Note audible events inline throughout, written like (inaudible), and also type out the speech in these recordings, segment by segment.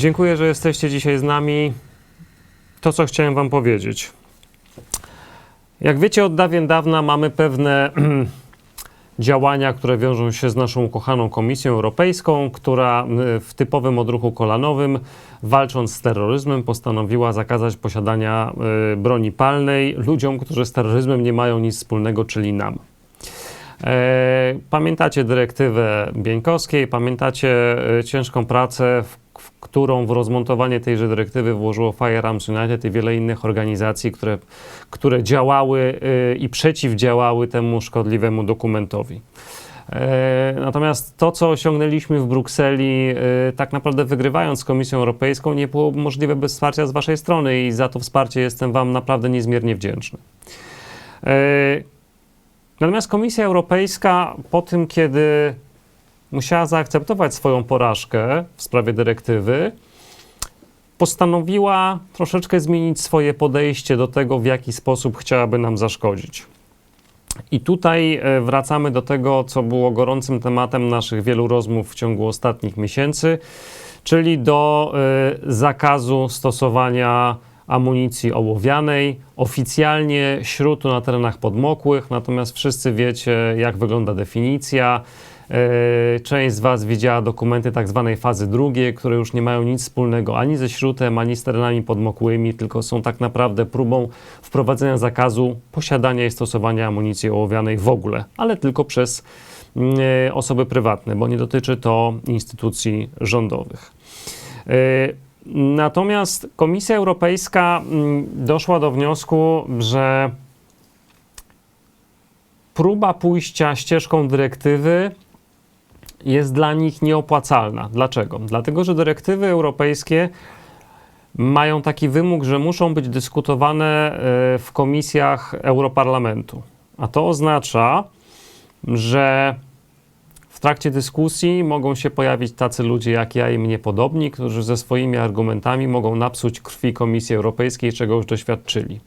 Dziękuję, że jesteście dzisiaj z nami. To, co chciałem Wam powiedzieć. Jak wiecie, od dawien dawna mamy pewne (clears throat) działania, które wiążą się z naszą ukochaną Komisją Europejską, która y, w typowym odruchu kolanowym, walcząc z terroryzmem, postanowiła zakazać posiadania y, broni palnej ludziom, którzy z terroryzmem nie mają nic wspólnego, czyli nam. E, Pamiętacie dyrektywę Bieńkowskiej, pamiętacie e, ciężką pracę, w którą w rozmontowanie tejże dyrektywy włożyło Firearms United i wiele innych organizacji, które, które działały e, i przeciwdziałały temu szkodliwemu dokumentowi. E, Natomiast to, co osiągnęliśmy w Brukseli, e, tak naprawdę wygrywając z Komisją Europejską, nie było możliwe bez wsparcia z Waszej strony i za to wsparcie jestem Wam naprawdę niezmiernie wdzięczny. E, Natomiast Komisja Europejska po tym, kiedy musiała zaakceptować swoją porażkę w sprawie dyrektywy, postanowiła troszeczkę zmienić swoje podejście do tego, w jaki sposób chciałaby nam zaszkodzić. I tutaj e, wracamy do tego, co było gorącym tematem naszych wielu rozmów w ciągu ostatnich miesięcy, czyli do e, zakazu stosowania amunicji ołowianej, oficjalnie śrutu na terenach podmokłych, natomiast wszyscy wiecie, jak wygląda definicja. E, Część z Was widziała dokumenty tak zwanej fazy drugiej, które już nie mają nic wspólnego ani ze śrutem, ani z terenami podmokłymi, tylko są tak naprawdę próbą wprowadzenia zakazu posiadania i stosowania amunicji ołowianej w ogóle, ale tylko przez mm, e, osoby prywatne, bo nie dotyczy to instytucji rządowych. E, Natomiast Komisja Europejska mm, doszła do wniosku, że próba pójścia ścieżką dyrektywy jest dla nich nieopłacalna. Dlaczego? Dlatego, że dyrektywy europejskie mają taki wymóg, że muszą być dyskutowane e, w komisjach Europarlamentu. A to oznacza, że w trakcie dyskusji mogą się pojawić tacy ludzie jak ja i mnie podobni, którzy ze swoimi argumentami mogą napsuć krwi Komisji Europejskiej, czego już doświadczyli.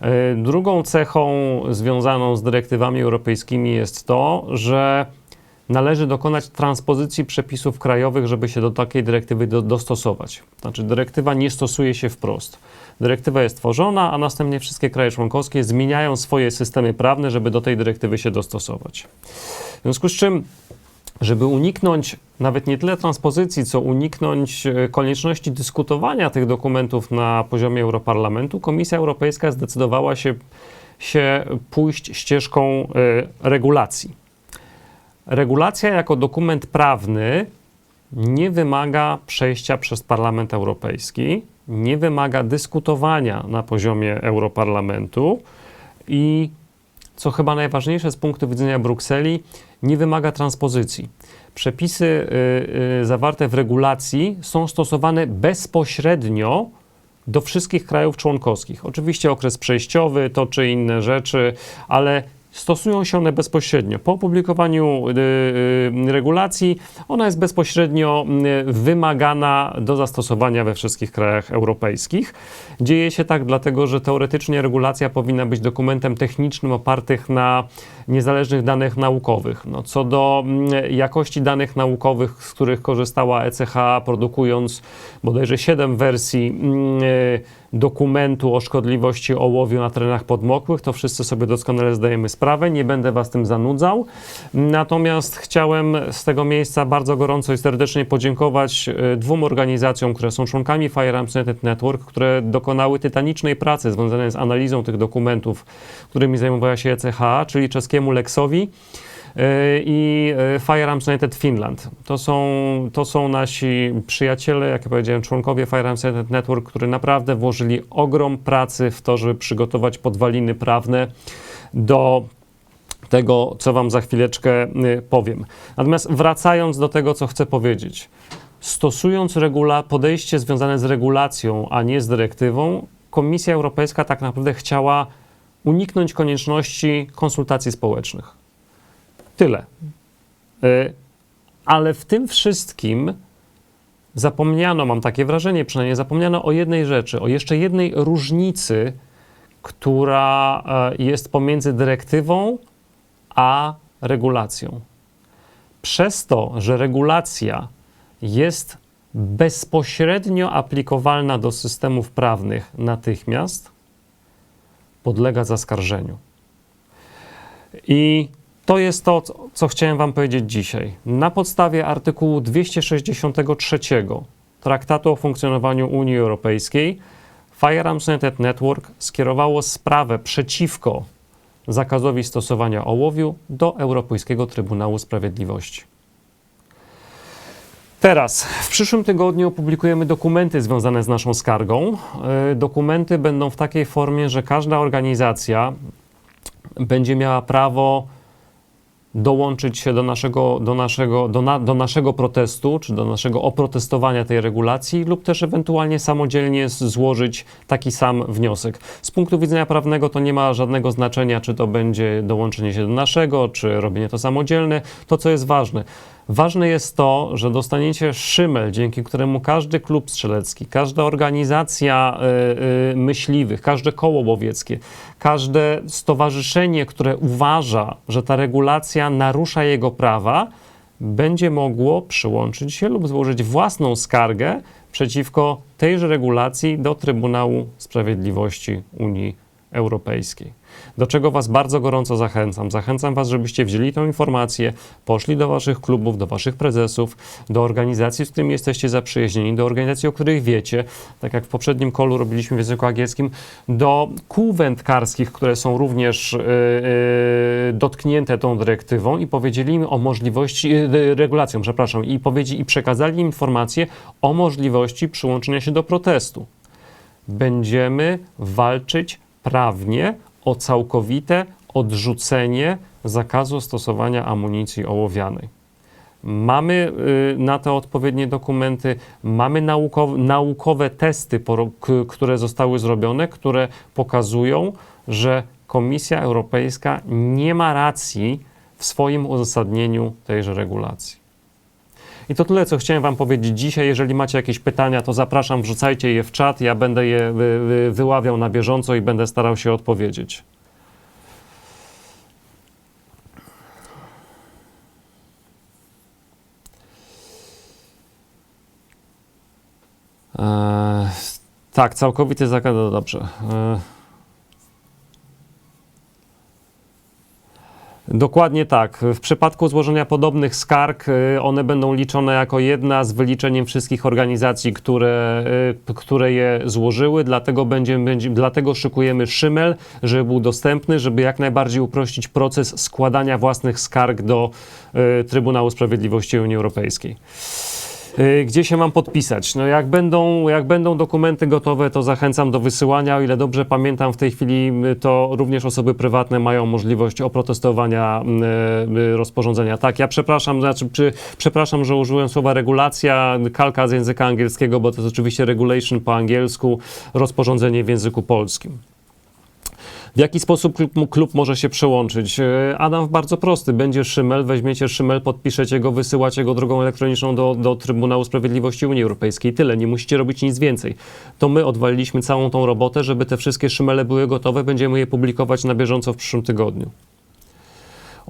E, Drugą cechą związaną z dyrektywami europejskimi jest to, że należy dokonać transpozycji przepisów krajowych, żeby się do takiej dyrektywy do, dostosować. Znaczy, dyrektywa nie stosuje się wprost. Dyrektywa jest tworzona, a następnie wszystkie kraje członkowskie zmieniają swoje systemy prawne, żeby do tej dyrektywy się dostosować. W związku z czym, żeby uniknąć nawet nie tyle transpozycji, co uniknąć e, konieczności dyskutowania tych dokumentów na poziomie Europarlamentu, Komisja Europejska zdecydowała się, się pójść ścieżką e, regulacji. Regulacja jako dokument prawny nie wymaga przejścia przez Parlament Europejski, nie wymaga dyskutowania na poziomie Europarlamentu i co chyba najważniejsze z punktu widzenia Brukseli, nie wymaga transpozycji. Przepisy y, y, zawarte w regulacji są stosowane bezpośrednio do wszystkich krajów członkowskich. Oczywiście okres przejściowy, to czy inne rzeczy, ale stosują się one bezpośrednio. Po opublikowaniu y, y, regulacji ona jest bezpośrednio y, wymagana do zastosowania we wszystkich krajach europejskich. Dzieje się tak dlatego, że teoretycznie regulacja powinna być dokumentem technicznym opartych na niezależnych danych naukowych. No, co do mm, jakości danych naukowych, z których korzystała ECH, produkując bodajże 7 wersji mm, dokumentu o szkodliwości ołowiu na terenach podmokłych, to wszyscy sobie doskonale zdajemy sprawę, nie będę Was tym zanudzał. Natomiast chciałem z tego miejsca bardzo gorąco i serdecznie podziękować y, dwóm organizacjom, które są członkami Firearms Network, które dokonały tytanicznej pracy związanej z analizą tych dokumentów, którymi zajmowała się ECH, czyli czeskiemu Lexowi i y, Firearms United Finland. To są, to są nasi przyjaciele, jak ja powiedziałem, członkowie Firearms United Network, którzy naprawdę włożyli ogrom pracy w to, żeby przygotować podwaliny prawne do tego, co Wam za chwileczkę y, powiem. Natomiast wracając do tego, co chcę powiedzieć. Stosując regula- podejście związane z regulacją, a nie z dyrektywą, Komisja Europejska tak naprawdę chciała uniknąć konieczności konsultacji społecznych. Tyle. Y, Ale w tym wszystkim zapomniano, mam takie wrażenie przynajmniej, zapomniano o jednej rzeczy, o jeszcze jednej różnicy, która e, jest pomiędzy dyrektywą a regulacją. Przez to, że regulacja jest bezpośrednio aplikowalna do systemów prawnych natychmiast, podlega zaskarżeniu. I to jest to, co- chciałem Wam powiedzieć dzisiaj. Na podstawie artykułu 263 Traktatu o funkcjonowaniu Unii Europejskiej Firearms United Network skierowało sprawę przeciwko zakazowi stosowania ołowiu do Europejskiego Trybunału Sprawiedliwości. Teraz, w przyszłym tygodniu opublikujemy dokumenty związane z naszą skargą. Y, Dokumenty będą w takiej formie, że każda organizacja będzie miała prawo dołączyć się do naszego, do, naszego, do, na, do naszego protestu, czy do naszego oprotestowania tej regulacji, lub też ewentualnie samodzielnie złożyć taki sam wniosek. Z punktu widzenia prawnego to nie ma żadnego znaczenia, czy to będzie dołączenie się do naszego, czy robienie to samodzielne. To, co jest ważne. Ważne jest to, że dostaniecie szymel, dzięki któremu każdy klub strzelecki, każda organizacja y, y, myśliwych, każde koło łowieckie, każde stowarzyszenie, które uważa, że ta regulacja narusza jego prawa, będzie mogło przyłączyć się lub złożyć własną skargę przeciwko tejże regulacji do Trybunału Sprawiedliwości Unii Europejskiej. Do czego Was bardzo gorąco zachęcam. Zachęcam Was, żebyście wzięli tę informację, poszli do Waszych klubów, do Waszych prezesów, do organizacji, z którymi jesteście zaprzyjaźnieni, do organizacji, o których wiecie, tak jak w poprzednim kolu robiliśmy w języku angielskim, do kół wędkarskich, które są również yy, dotknięte tą dyrektywą i powiedzieli im o możliwości, yy, regulacją, przepraszam, i, powiedzi, i przekazali im informację o możliwości przyłączenia się do protestu będziemy walczyć prawnie o całkowite odrzucenie zakazu stosowania amunicji ołowianej. Mamy y, na to odpowiednie dokumenty, mamy naukowe, naukowe testy, które zostały zrobione, które pokazują, że Komisja Europejska nie ma racji w swoim uzasadnieniu tejże regulacji. I to tyle, co chciałem Wam powiedzieć dzisiaj. Jeżeli macie jakieś pytania, to zapraszam, wrzucajcie je w czat. Ja będę je wy, wy, wyławiał na bieżąco i będę starał się odpowiedzieć. Eee, tak, całkowity zakaz. No dobrze. Eee, Dokładnie tak. W przypadku złożenia podobnych skarg, y, one będą liczone jako jedna z wyliczeniem wszystkich organizacji, które, y, które je złożyły, dlatego, będzie, będzie, dlatego szykujemy szymel, żeby był dostępny, żeby jak najbardziej uprościć proces składania własnych skarg do y, Trybunału Sprawiedliwości Unii Europejskiej. Y, Gdzie się mam podpisać? No jak będą, jak będą dokumenty gotowe, to zachęcam do wysyłania. O ile dobrze pamiętam, w tej chwili y, to również osoby prywatne mają możliwość oprotestowania y, y, rozporządzenia. Tak, ja przepraszam, znaczy, przy, przepraszam, że użyłem słowa regulacja, kalka z języka angielskiego, bo to jest oczywiście regulation po angielsku, rozporządzenie w języku polskim. W jaki sposób klub, klub może się przełączyć? E, Adam bardzo prosty. Będzie szymel, weźmiecie szymel, podpiszecie go, wysyłacie go drogą elektroniczną do, do Trybunału Sprawiedliwości Unii Europejskiej. Tyle, nie musicie robić nic więcej. To my odwaliliśmy całą tą robotę, żeby te wszystkie szymele były gotowe. Będziemy je publikować na bieżąco w przyszłym tygodniu.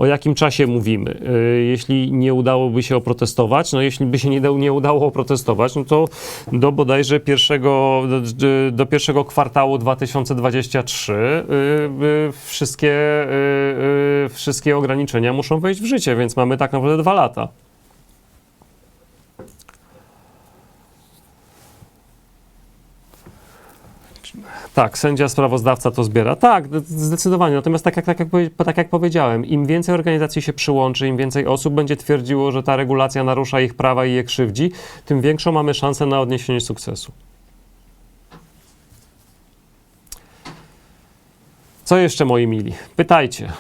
O jakim czasie mówimy? E, Jeśli nie udałoby się oprotestować, no jeśli by się nie, nie udało oprotestować, no to do bodajże pierwszego, do, do pierwszego kwartału 2023 y, y, wszystkie, wszystkie ograniczenia muszą wejść w życie, więc mamy tak naprawdę dwa lata. Tak, sędzia sprawozdawca to zbiera. Tak, zdecydowanie. Natomiast tak jak, tak, jak, tak jak powiedziałem, im więcej organizacji się przyłączy, im więcej osób będzie twierdziło, że ta regulacja narusza ich prawa i je krzywdzi, tym większą mamy szansę na odniesienie sukcesu. Co jeszcze, moi mili? Pytajcie.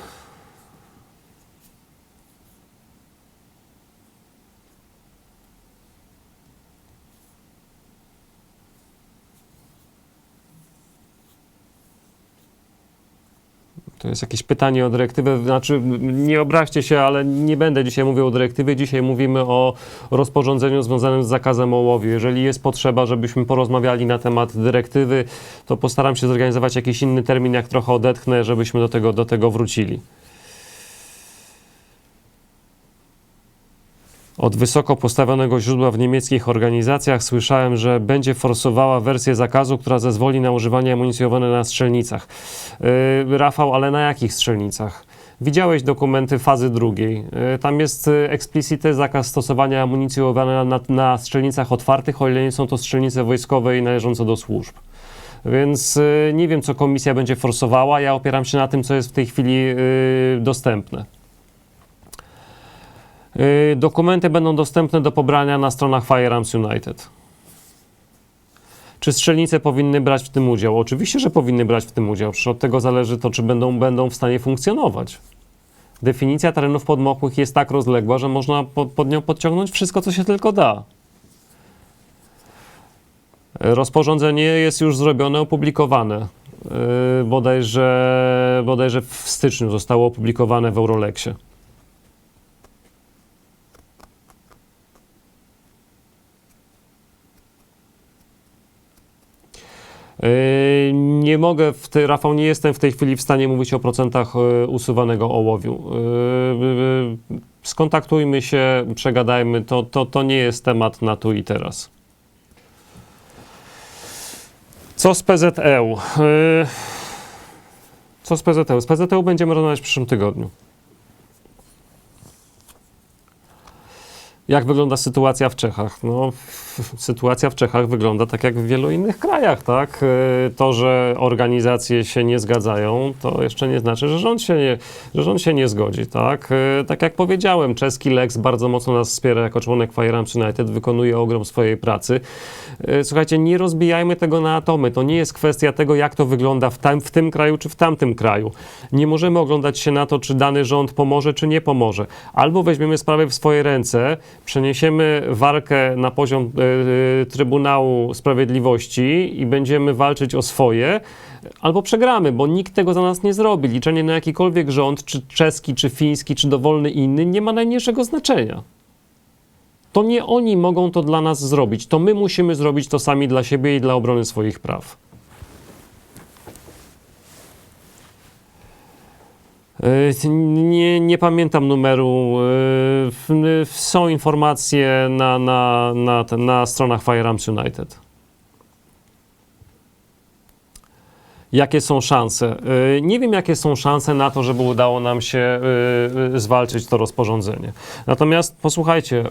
To jest jakieś pytanie o dyrektywę, znaczy nie obraźcie się, ale nie będę dzisiaj mówił o dyrektywie, dzisiaj mówimy o rozporządzeniu związanym z zakazem ołowiu. Jeżeli jest potrzeba, żebyśmy porozmawiali na temat dyrektywy, to postaram się zorganizować jakiś inny termin, jak trochę odetchnę, żebyśmy do tego, do tego wrócili. Od wysoko postawionego źródła w niemieckich organizacjach słyszałem, że będzie forsowała wersję zakazu, która zezwoli na używanie amunicji na strzelnicach. Yy, Rafał, ale na jakich strzelnicach? Widziałeś dokumenty fazy drugiej. Yy, Tam jest yy, explicite zakaz stosowania amunicji ołowianej na, na strzelnicach otwartych, o ile nie są to strzelnice wojskowe i należące do służb. Więc y, nie wiem, co komisja będzie forsowała. Ja opieram się na tym, co jest w tej chwili y, dostępne. Y, Dokumenty będą dostępne do pobrania na stronach Firearms United. Czy strzelnice powinny brać w tym udział? Oczywiście, że powinny brać w tym udział. Przecież od tego zależy to, czy będą, będą w stanie funkcjonować. Definicja terenów podmokłych jest tak rozległa, że można pod, pod nią podciągnąć wszystko, co się tylko da. Rozporządzenie jest już zrobione, opublikowane. Yy, bodajże, bodajże w styczniu zostało opublikowane w Eurolexie. Nie mogę, w tej, Rafał, nie jestem w tej chwili w stanie mówić o procentach yy, usuwanego ołowiu. Yy, yy, Skontaktujmy się, przegadajmy, to, to, to nie jest temat na tu i teraz. Co z PZEU? Yy, Co z PZEU? Z PZEU będziemy rozmawiać w przyszłym tygodniu. Jak wygląda sytuacja w Czechach? No, (laughs) sytuacja w Czechach wygląda tak jak w wielu innych krajach, tak? Yy, To, że organizacje się nie zgadzają, to jeszcze nie znaczy, że rząd się nie, że rząd się nie zgodzi, tak? Yy, Tak jak powiedziałem, czeski Lex bardzo mocno nas wspiera jako członek Firearms United, wykonuje ogrom swojej pracy. Yy, Słuchajcie, nie rozbijajmy tego na atomy. To nie jest kwestia tego, jak to wygląda w, tam, w tym kraju czy w tamtym kraju. Nie możemy oglądać się na to, czy dany rząd pomoże, czy nie pomoże. Albo weźmiemy sprawę w swoje ręce, przeniesiemy walkę na poziom e, Trybunału Sprawiedliwości i będziemy walczyć o swoje, albo przegramy, bo nikt tego za nas nie zrobi. Liczenie na jakikolwiek rząd, czy czeski, czy fiński, czy dowolny inny, nie ma najmniejszego znaczenia. To nie oni mogą to dla nas zrobić. To my musimy zrobić to sami dla siebie i dla obrony swoich praw. Nie, nie pamiętam numeru. W- Są informacje na, na, na, na stronach Firearms United. Jakie są szanse? Yy, Nie wiem, jakie są szanse na to, żeby udało nam się zwalczyć to rozporządzenie. Natomiast posłuchajcie,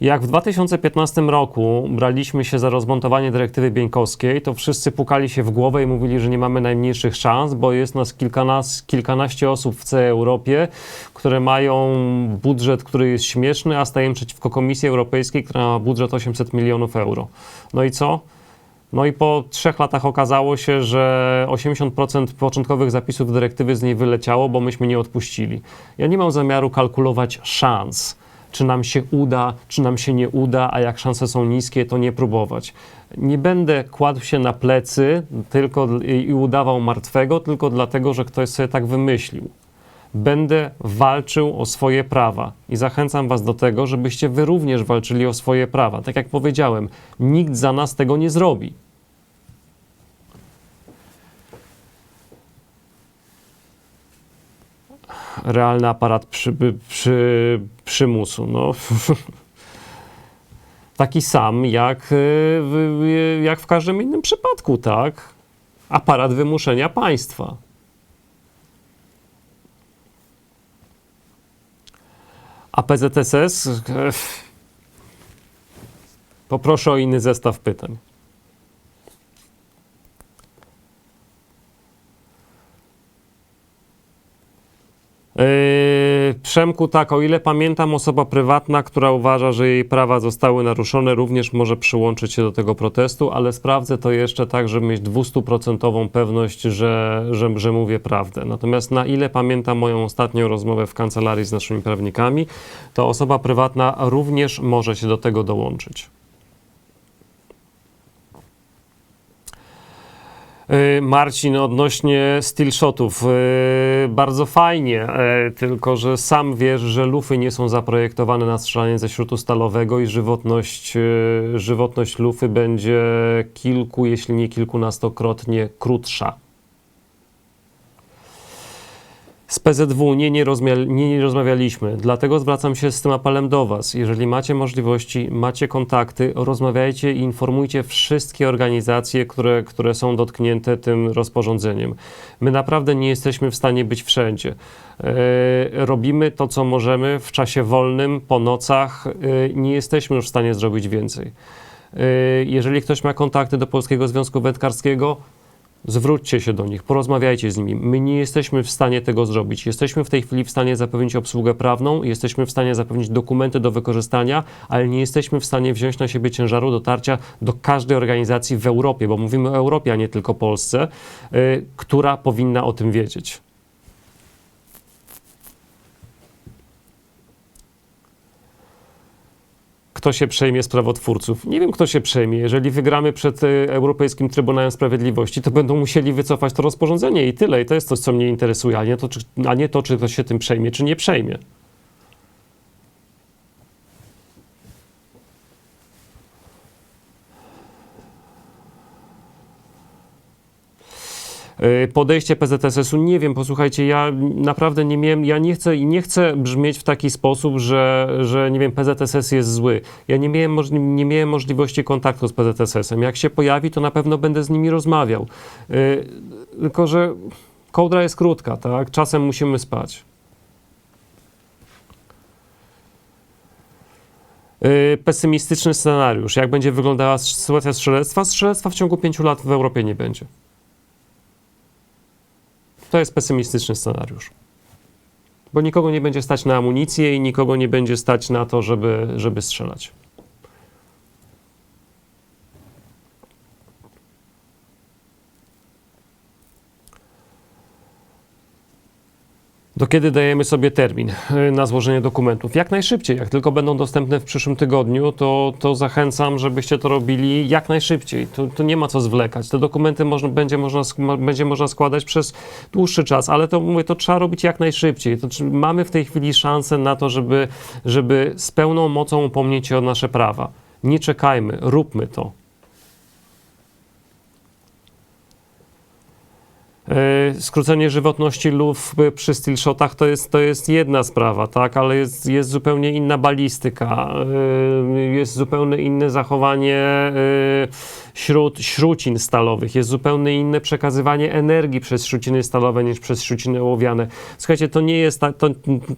jak w 2015 roku braliśmy się za rozmontowanie dyrektywy bieńkowskiej, to wszyscy pukali się w głowę i mówili, że nie mamy najmniejszych szans, bo jest nas kilkanaście osób w całej Europie, które mają budżet, który jest śmieszny, a stajemy przeciwko Komisji Europejskiej, która ma budżet 800 milionów euro. No i co? No i po trzech latach okazało się, że 80% początkowych zapisów dyrektywy z niej wyleciało, bo myśmy nie odpuścili. Ja nie mam zamiaru kalkulować szans, czy nam się uda, czy nam się nie uda, a jak szanse są niskie, to nie próbować. Nie będę kładł się na plecy tylko i udawał martwego, tylko dlatego, że ktoś sobie tak wymyślił. Będę walczył o swoje prawa i zachęcam Was do tego, żebyście Wy również walczyli o swoje prawa. Tak jak powiedziałem, nikt za nas tego nie zrobi. Realny aparat przy, przy, przymusu. No. (laughs) Taki sam jak, y, w- jak w każdym innym przypadku, tak? Aparat wymuszenia państwa. A PZSS? Poproszę o inny zestaw pytań. Yy, Przemku, tak, o ile pamiętam, osoba prywatna, która uważa, że jej prawa zostały naruszone, również może przyłączyć się do tego protestu, ale sprawdzę to jeszcze tak, żeby mieć 200% pewność, że, że, że mówię prawdę. Natomiast na ile pamiętam moją ostatnią rozmowę w kancelarii z naszymi prawnikami, to osoba prywatna również może się do tego dołączyć. Marcin, odnośnie steel shotów, yy, bardzo fajnie, yy, tylko że sam wiesz, że lufy nie są zaprojektowane na strzelanie ze śrutu stalowego i żywotność, żywotność lufy będzie kilku, jeśli nie kilkunastokrotnie krótsza. Z PZW nie, nie, rozmia- nie, nie rozmawialiśmy, dlatego zwracam się z tym apelem do Was. Jeżeli macie możliwości, macie kontakty, rozmawiajcie i informujcie wszystkie organizacje, które, które są dotknięte tym rozporządzeniem. My naprawdę nie jesteśmy w stanie być wszędzie. E, robimy to, co możemy w czasie wolnym, po nocach. E, nie jesteśmy już w stanie zrobić więcej. E, jeżeli ktoś ma kontakty do Polskiego Związku Wędkarskiego, zwróćcie się do nich, porozmawiajcie z nimi. My nie jesteśmy w stanie tego zrobić. Jesteśmy w tej chwili w stanie zapewnić obsługę prawną, jesteśmy w stanie zapewnić dokumenty do wykorzystania, ale nie jesteśmy w stanie wziąć na siebie ciężaru dotarcia do każdej organizacji w Europie, bo mówimy o Europie, a nie tylko Polsce, y, która powinna o tym wiedzieć. Kto się przejmie z. Nie wiem, kto się przejmie. Jeżeli wygramy przed e, Europejskim Trybunałem Sprawiedliwości, to będą musieli wycofać to rozporządzenie i tyle. I to jest coś, co mnie interesuje, a nie to, czy, a nie to, czy ktoś się tym przejmie, czy nie przejmie. Podejście PZSS-u, nie wiem, posłuchajcie, ja naprawdę nie miałem, ja nie chcę i nie chcę brzmieć w taki sposób, że, że nie wiem, PZSS jest zły. Ja nie miałem, nie miałem możliwości kontaktu z PZSS-em. Jak się pojawi, to na pewno będę z nimi rozmawiał. Y, Tylko, że kołdra jest krótka, tak? Czasem musimy spać. Y, Pesymistyczny scenariusz. Jak będzie wyglądała sytuacja strzelectwa? Strzelectwa w ciągu pięciu lat w Europie nie będzie. To jest pesymistyczny scenariusz. Bo nikogo nie będzie stać na amunicję i nikogo nie będzie stać na to, żeby, żeby strzelać. Do kiedy dajemy sobie termin y, na złożenie dokumentów? Jak najszybciej. Jak tylko będą dostępne w przyszłym tygodniu, to, to zachęcam, żebyście to robili jak najszybciej. To, nie ma co zwlekać. Te dokumenty można, będzie, można, będzie można składać przez dłuższy czas, ale to mówię, to trzeba robić jak najszybciej. To, mamy w tej chwili szansę na to, żeby, żeby z pełną mocą upomnieć się o nasze prawa. Nie czekajmy, róbmy to. Skrócenie żywotności luf e, przy stillshotach to jest, to jest jedna sprawa, tak, ale jest, jest zupełnie inna balistyka, e, jest zupełnie inne zachowanie śrut, śrucin stalowych, jest zupełnie inne przekazywanie energii przez śruciny stalowe niż przez śruciny ołowiane. Słuchajcie, to nie jest, ta, to,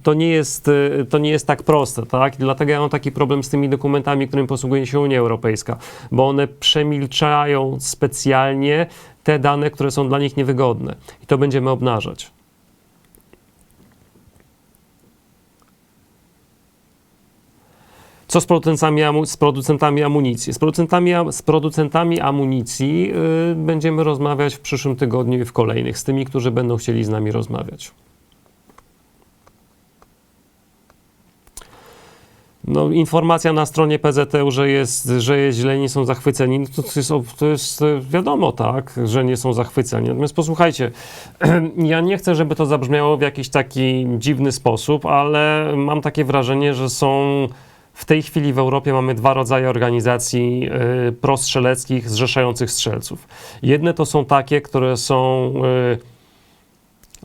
to, nie jest, e, to nie jest tak proste, tak, dlatego ja mam taki problem z tymi dokumentami, którym posługuje się Unia Europejska, bo one przemilczają specjalnie te dane, które są dla nich niewygodne. I to będziemy obnażać. Co z producentami, z producentami amunicji? Z producentami, am- z producentami amunicji yy, będziemy rozmawiać w przyszłym tygodniu i w kolejnych, z tymi, którzy będą chcieli z nami rozmawiać. No, informacja na stronie PZU, że jest, że jest źle, nie są zachwyceni, no to, jest, to jest wiadomo, tak, że nie są zachwyceni. Natomiast posłuchajcie, (clears throat) ja nie chcę, żeby to zabrzmiało w jakiś taki dziwny sposób, ale mam takie wrażenie, że są w tej chwili w Europie mamy dwa rodzaje organizacji y, prostrzeleckich zrzeszających strzelców. Jedne to są takie, które są y,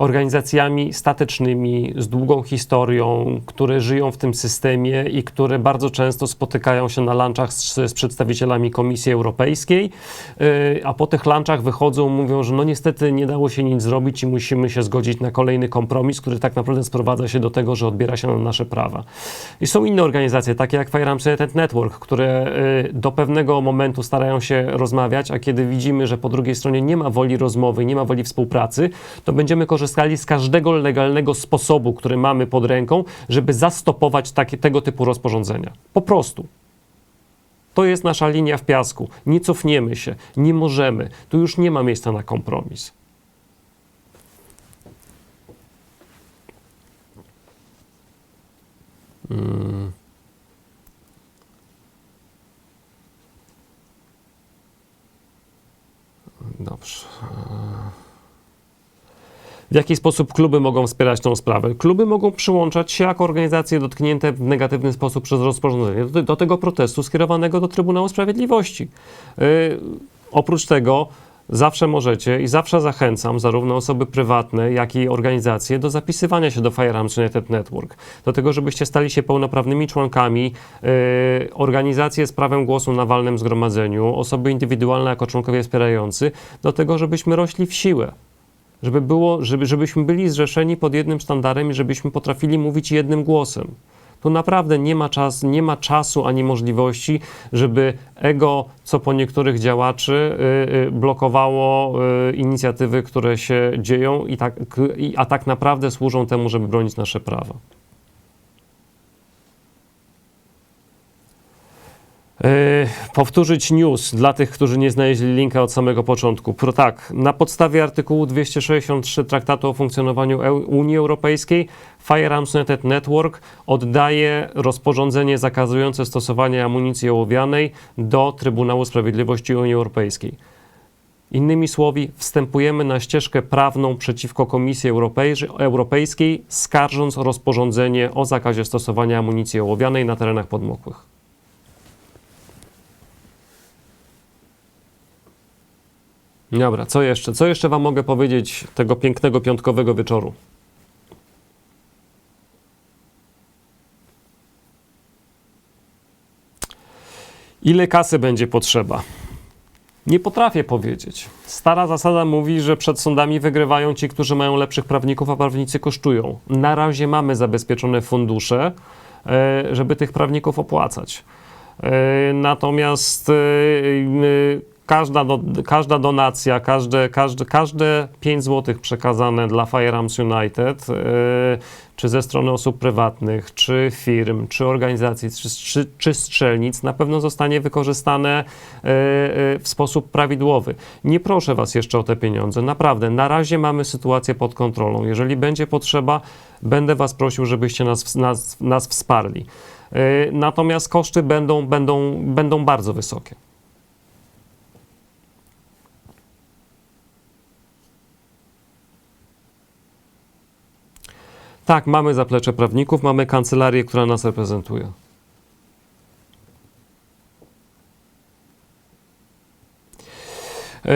organizacjami statycznymi z długą historią, które żyją w tym systemie i które bardzo często spotykają się na lunchach z, z przedstawicielami Komisji Europejskiej, yy, a po tych lunchach wychodzą, mówią, że no niestety nie dało się nic zrobić i musimy się zgodzić na kolejny kompromis, który tak naprawdę sprowadza się do tego, że odbiera się nam nasze prawa. I są inne organizacje, takie jak Firearms United Network, które yy, do pewnego momentu starają się rozmawiać, a kiedy widzimy, że po drugiej stronie nie ma woli rozmowy, nie ma woli współpracy, to będziemy korzystali z każdego legalnego sposobu, który mamy pod ręką, żeby zastopować takie, tego typu rozporządzenia. Po prostu. To jest nasza linia w piasku. Nie cofniemy się, nie możemy. Tu już nie ma miejsca na kompromis. Mm. Dobrze. W jaki sposób kluby mogą wspierać tą sprawę? Kluby mogą przyłączać się jako organizacje dotknięte w negatywny sposób przez rozporządzenie do, do tego protestu skierowanego do Trybunału Sprawiedliwości. Yy, oprócz tego zawsze możecie i zawsze zachęcam zarówno osoby prywatne, jak i organizacje do zapisywania się do Firearms United Network, do tego, żebyście stali się pełnoprawnymi członkami yy, organizacje z prawem głosu na walnym zgromadzeniu, osoby indywidualne jako członkowie wspierający, do tego, żebyśmy rośli w siłę. Żeby było, żeby, żebyśmy byli zrzeszeni pod jednym sztandarem i żebyśmy potrafili mówić jednym głosem. Tu naprawdę nie ma, czas, nie ma czasu ani możliwości, żeby ego, co po niektórych działaczy, y, y, blokowało y, inicjatywy, które się dzieją, i tak, a tak naprawdę służą temu, żeby bronić nasze prawa. Powtórzyć news dla tych, którzy nie znaleźli linka od samego początku. Pro, tak, na podstawie artykułu 263 Traktatu o funkcjonowaniu Eu- Unii Europejskiej Firearms United Network oddaje rozporządzenie zakazujące stosowania amunicji ołowianej do Trybunału Sprawiedliwości Unii Europejskiej. Innymi słowy, wstępujemy na ścieżkę prawną przeciwko Komisji Europej- Europejskiej, skarżąc rozporządzenie o zakazie stosowania amunicji ołowianej na terenach podmokłych. Dobra, co jeszcze? Co jeszcze Wam mogę powiedzieć tego pięknego piątkowego wieczoru? Ile kasy będzie potrzeba? Nie potrafię powiedzieć. Stara zasada mówi, że przed sądami wygrywają ci, którzy mają lepszych prawników, a prawnicy kosztują. Na razie mamy zabezpieczone fundusze, e, żeby tych prawników opłacać. E, Natomiast e, każda, do, każda donacja, każde, każde, każde 5 zł przekazane dla Firearms United, e, czy ze strony osób prywatnych, czy firm, czy organizacji, czy, czy, czy strzelnic, na pewno zostanie wykorzystane e, e, w sposób prawidłowy. Nie proszę Was jeszcze o te pieniądze. Naprawdę, na razie mamy sytuację pod kontrolą. Jeżeli będzie potrzeba, będę Was prosił, żebyście nas, nas, nas wsparli. E, Natomiast koszty będą, będą, będą bardzo wysokie. Tak, mamy zaplecze prawników, mamy kancelarię, która nas reprezentuje. Yy,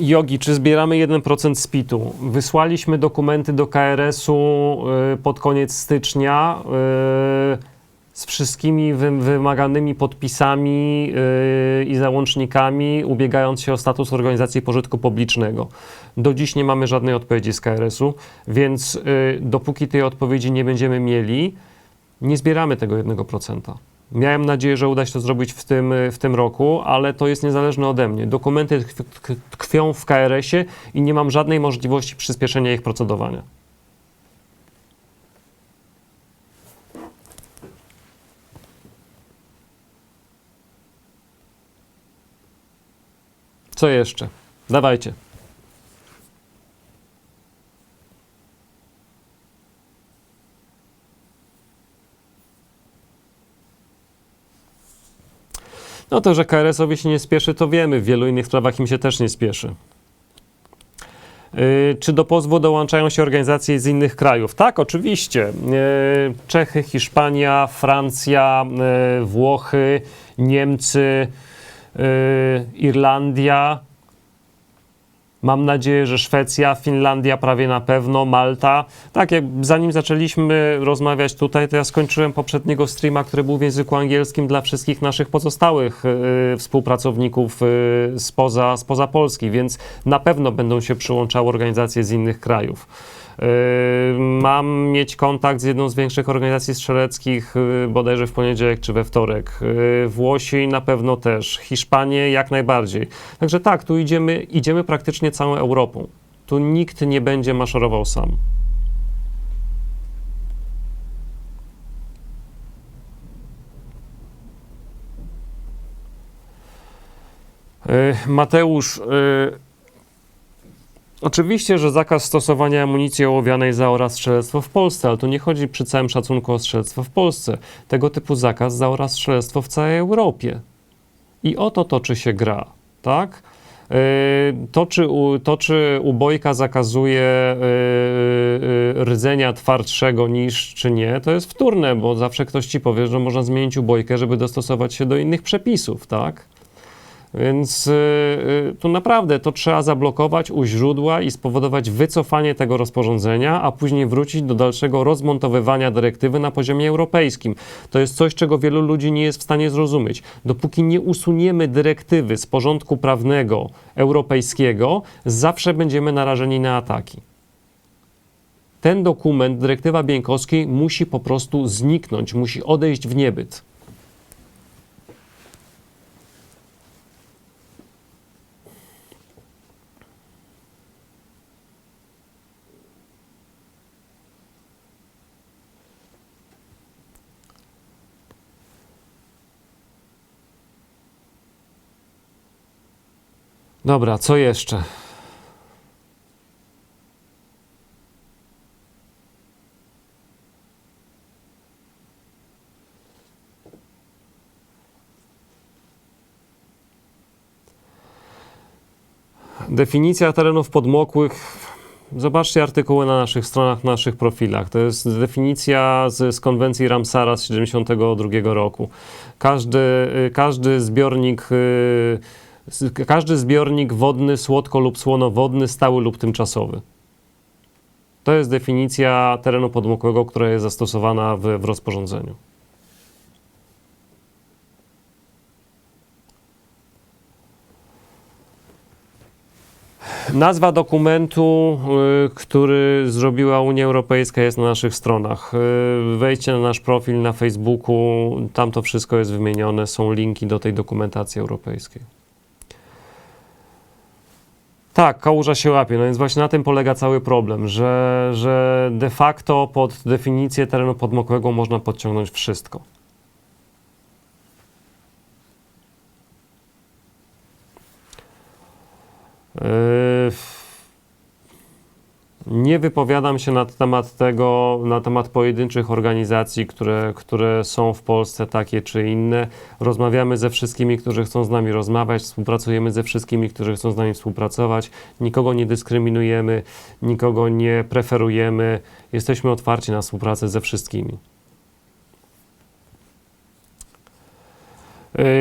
Jogi, czy zbieramy 1% z PIT-u? Wysłaliśmy dokumenty do KRS-u yy, pod koniec stycznia yy, z wszystkimi wy, wymaganymi podpisami i załącznikami, ubiegając się o status organizacji pożytku publicznego. Do dziś nie mamy żadnej odpowiedzi z KRS-u, więc yy, dopóki tej odpowiedzi nie będziemy mieli, nie zbieramy tego 1%. Miałem nadzieję, że uda się to zrobić w tym, w tym roku, ale to jest niezależne ode mnie. Dokumenty tkw- tkw- tkwią w KRS-ie i nie mam żadnej możliwości przyspieszenia ich procedowania. Co jeszcze? Dawajcie. No to, że KRS-owi się nie spieszy, to wiemy. W wielu innych sprawach im się też nie spieszy. Yy, Czy do pozwu dołączają się organizacje z innych krajów? Tak, oczywiście. Yy, Czechy, Hiszpania, Francja, yy, Włochy, Niemcy, Irlandia. Mam nadzieję, że Szwecja, Finlandia prawie na pewno, Malta. Tak, jak zanim zaczęliśmy rozmawiać tutaj, to ja skończyłem poprzedniego streama, który był w języku angielskim dla wszystkich naszych pozostałych y, współpracowników y, spoza, spoza Polski, więc na pewno będą się przyłączały organizacje z innych krajów. Y, Mam mieć kontakt z jedną z większych organizacji strzeleckich y, bodajże w poniedziałek czy we wtorek. Y, Włosi na pewno też, Hiszpanie jak najbardziej. Także tak, tu idziemy, idziemy praktycznie całą Europą. Tu nikt nie będzie maszerował sam. Mateusz, Oczywiście, że zakaz stosowania amunicji ołowianej zaora strzelectwo w Polsce, ale tu nie chodzi przy całym szacunku o strzelectwo w Polsce. Tego typu zakaz zaora strzelectwo w całej Europie. I o to toczy się gra, tak? Yy, To czy, to, czy ubojka zakazuje yy, yy, rdzenia twardszego niż, czy nie, to jest wtórne, bo zawsze ktoś ci powie, że można zmienić ubojkę, żeby dostosować się do innych przepisów, tak? Więc y, y, tu naprawdę to trzeba zablokować u źródła i spowodować wycofanie tego rozporządzenia, a później wrócić do dalszego rozmontowywania dyrektywy na poziomie europejskim. To jest coś, czego wielu ludzi nie jest w stanie zrozumieć. Dopóki nie usuniemy dyrektywy z porządku prawnego europejskiego, zawsze będziemy narażeni na ataki. Ten dokument, dyrektywa Bieńkowskiej, musi po prostu zniknąć, musi odejść w niebyt. Dobra, co jeszcze? Definicja terenów podmokłych. Zobaczcie artykuły na naszych stronach, na naszych profilach. To jest definicja z, z konwencji Ramsara z 1972 roku. Każdy, y, każdy zbiornik. y, s- Każdy zbiornik wodny, słodko lub słonowodny, stały lub tymczasowy. To jest definicja terenu podmokłego, która jest zastosowana w, w rozporządzeniu. Nazwa dokumentu, y, który zrobiła Unia Europejska, jest na naszych stronach. Y, Wejdźcie na nasz profil na Facebooku, tam to wszystko jest wymienione, są linki do tej dokumentacji europejskiej. Tak, kałuża się łapie. No więc właśnie na tym polega cały problem, że, że de facto pod definicję terenu podmokłego można podciągnąć wszystko. Yy, Nie wypowiadam się na temat tego, na temat pojedynczych organizacji, które, które są w Polsce takie czy inne. Rozmawiamy ze wszystkimi, którzy chcą z nami rozmawiać, współpracujemy ze wszystkimi, którzy chcą z nami współpracować. Nikogo nie dyskryminujemy, nikogo nie preferujemy. Jesteśmy otwarci na współpracę ze wszystkimi.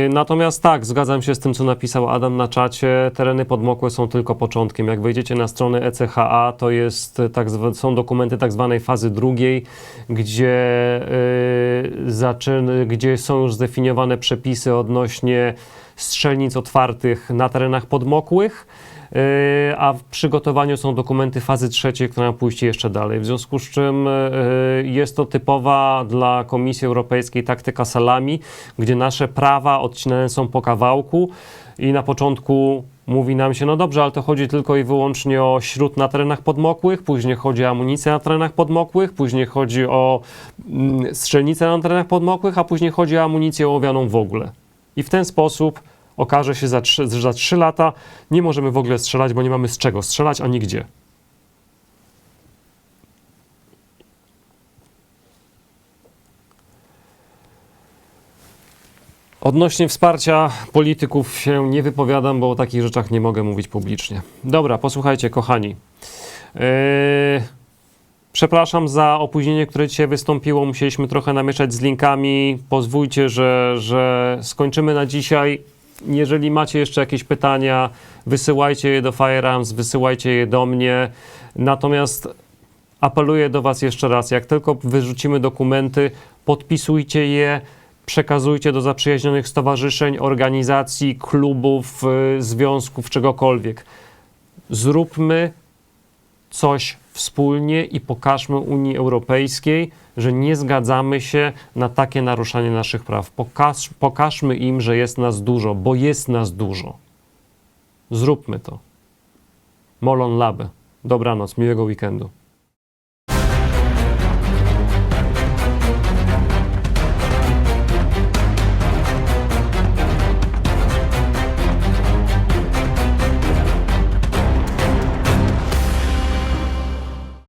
Natomiast tak, zgadzam się z tym, co napisał Adam na czacie. Tereny podmokłe są tylko początkiem. Jak wejdziecie na stronę ECHA, to jest e, tak, są dokumenty tak zwanej fazy drugiej, gdzie, yy, gdzie są już zdefiniowane przepisy odnośnie strzelnic otwartych na terenach podmokłych. A w przygotowaniu są dokumenty fazy trzeciej, które pójść jeszcze dalej. W związku z czym yy, jest to typowa dla Komisji Europejskiej taktyka salami, gdzie nasze prawa odcinane są po kawałku i na początku mówi nam się, no dobrze, ale to chodzi tylko i wyłącznie o śród na terenach podmokłych, później chodzi o amunicję na terenach podmokłych, później chodzi o mm, strzelnice na terenach podmokłych, a później chodzi o amunicję ołowianą w ogóle. I w ten sposób okaże się, za trzy- że za 3 lata nie możemy w ogóle strzelać, bo nie mamy z czego strzelać, ani gdzie. Odnośnie wsparcia polityków się nie wypowiadam, bo o takich rzeczach nie mogę mówić publicznie. Dobra, posłuchajcie, kochani. Yy, Przepraszam za opóźnienie, które dzisiaj wystąpiło. Musieliśmy trochę namieszać z linkami. Pozwólcie, że, że skończymy na dzisiaj. Jeżeli macie jeszcze jakieś pytania, wysyłajcie je do Firearms, wysyłajcie je do mnie. Natomiast apeluję do Was jeszcze raz, jak tylko wyrzucimy dokumenty, podpisujcie je, przekazujcie do zaprzyjaźnionych stowarzyszeń, organizacji, klubów, y, związków, czegokolwiek. Zróbmy coś wspólnie i pokażmy Unii Europejskiej, że nie zgadzamy się na takie naruszanie naszych praw. Pokaż, pokażmy im, że jest nas dużo, bo jest nas dużo. Zróbmy to. Molon Labe. Dobranoc, miłego weekendu.